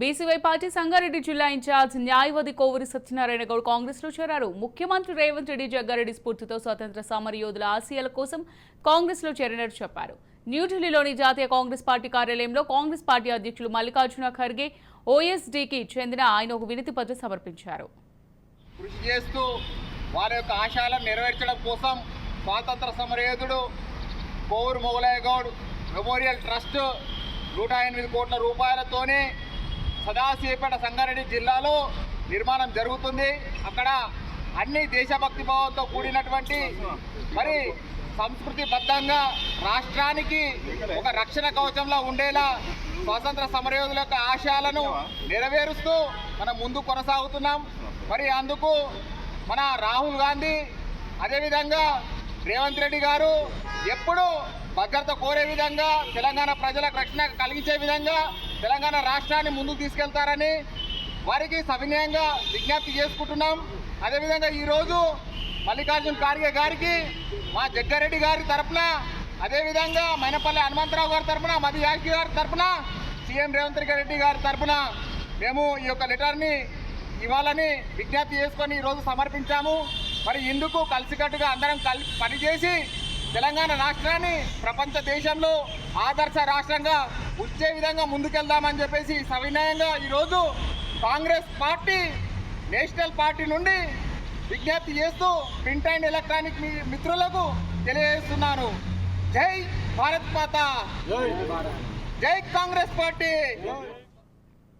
BCY party Sangareddy జిల్లా incharge న్యాయవాది కోవూరి సత్యనారాయణ గౌడ్ కాంగ్రెస్లో చేరారు. ముఖ్యమంత్రి రేవంత్ రెడ్డి జగ్గారెడ్డి స్ఫూర్తితో స్వతంత్ర సమరయోధుల ఆశయాల కోసం కాంగ్రెస్లో చేరినట్టు చెప్పారు. న్యూఢిల్లీలోని జాతీయ కాంగ్రెస్ పార్టీ కార్యాలయంలో కాంగ్రెస్ పార్టీ అధ్యక్షులు మల్లికార్జున ఖర్గే ఓఎస్డీకి చెందిన ఆయన ఒక వినతి పత్రం సమర్పించారు. కృషి చేస్తూ వారి యొక్క ఆశయాలను నెరవేర్చడం కోసం స్వాతంత్ర సమరయోధుడు కోవూరు మొగలయ్య గౌడ్ మెమోరియల్ ట్రస్ట్ నూట ఎనిమిది కోట్ల రూపాయలతోనే సదాశివపేట సంగారెడ్డి జిల్లాలో నిర్మాణం జరుగుతుంది. అక్కడ అన్ని దేశభక్తి భావంతో కూడినటువంటి మరి సంస్కృతిబద్ధంగా రాష్ట్రానికి ఒక రక్షణ కవచంలో ఉండేలా స్వాతంత్ర సమరయోధుల యొక్క ఆశయాలను నెరవేరుస్తూ మనం ముందు కొనసాగుతున్నాం. మరి అందుకు మన రాహుల్ గాంధీ అదేవిధంగా రేవంత్ రెడ్డి గారు ఎప్పుడూ భద్రత కోరే విధంగా తెలంగాణ ప్రజలకు రక్షణ కలిగించే విధంగా తెలంగాణ రాష్ట్రాన్ని ముందుకు తీసుకెళ్తారని వారికి సవినయంగా విజ్ఞప్తి చేసుకుంటున్నాం. అదేవిధంగా ఈరోజు మల్లికార్జున్ ఖార్గే గారికి మా జగ్గారెడ్డి గారి తరపున అదేవిధంగా మైనపల్లి హనుమంతరావు గారి తరపున మధు యాష్కి గారి తరఫున సీఎం రేవంత్ రెడ్డి గారి తరఫున మేము ఈ యొక్క లెటర్ని ఇవ్వాలని విజ్ఞప్తి చేసుకొని ఈరోజు సమర్పించాము. మరి ఇందుకు కలిసికట్టుగా అందరం కలిసి పనిచేసి తెలంగాణ రాష్ట్రాన్ని ప్రపంచ దేశంలో ఆదర్శ రాష్ట్రంగా వచ్చే విధంగా ముందుకెళ్దామని చెప్పేసి సవినయంగా ఈరోజు కాంగ్రెస్ పార్టీ నేషనల్ పార్టీ నుండి విజ్ఞప్తి చేస్తూ ప్రింట్ అండ్ ఎలక్ట్రానిక్ మిత్రులకు తెలియజేస్తున్నాను జై భారత్ మాత! జై కాంగ్రెస్ పార్టీ!